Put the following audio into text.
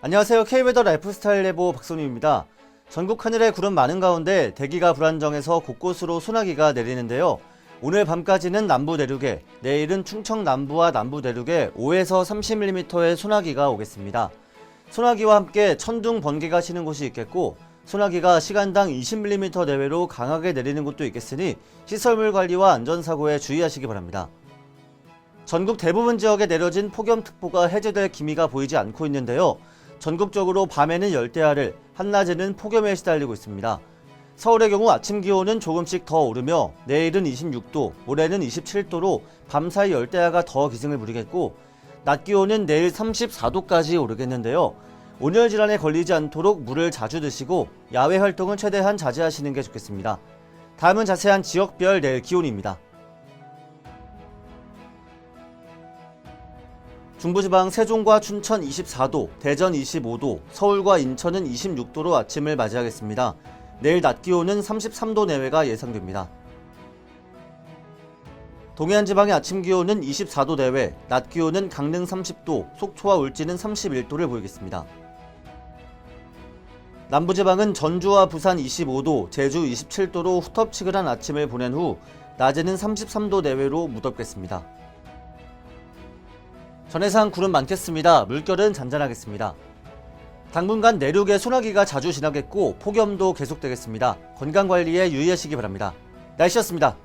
안녕하세요. K웨더 라이프스타일 레보 박선우입니다. 전국 하늘에 구름 많은 가운데 대기가 불안정해서 곳곳으로 소나기가 내리는데요. 오늘 밤까지는 남부 내륙에, 내일은 충청 남부와 남부 내륙에 5에서 30mm의 소나기가 오겠습니다. 소나기와 함께 천둥 번개가 치는 곳이 있겠고, 소나기가 시간당 20mm 내외로 강하게 내리는 곳도 있겠으니 시설물 관리와 안전사고에 주의하시기 바랍니다. 전국 대부분 지역에 내려진 폭염특보가 해제될 기미가 보이지 않고 있는데요. 전국적으로 밤에는 열대야를, 한낮에는 폭염에 시달리고 있습니다. 서울의 경우 아침 기온은 조금씩 더 오르며 내일은 26도, 모레는 27도로 밤사이 열대야가 더 기승을 부리겠고 낮 기온은 내일 34도까지 오르겠는데요. 온열 질환에 걸리지 않도록 물을 자주 드시고 야외 활동은 최대한 자제하시는 게 좋겠습니다. 다음은 자세한 지역별 내일 기온입니다. 중부지방 세종과 춘천 24도, 대전 25도, 서울과 인천은 26도로 아침을 맞이하겠습니다. 내일 낮 기온은 33도 내외가 예상됩니다. 동해안 지방의 아침 기온은 24도 내외, 낮 기온은 강릉 30도, 속초와 울진은 31도를 보이겠습니다. 남부 지방은 전주와 부산 25도, 제주 27도로 후텁지근한 아침을 보낸 후 낮에는 33도 내외로 무덥겠습니다. 전해상 구름 많겠습니다. 물결은 잔잔하겠습니다. 당분간 내륙에 소나기가 자주 지나겠고 폭염도 계속되겠습니다. 건강 관리에 유의하시기 바랍니다. 날씨였습니다.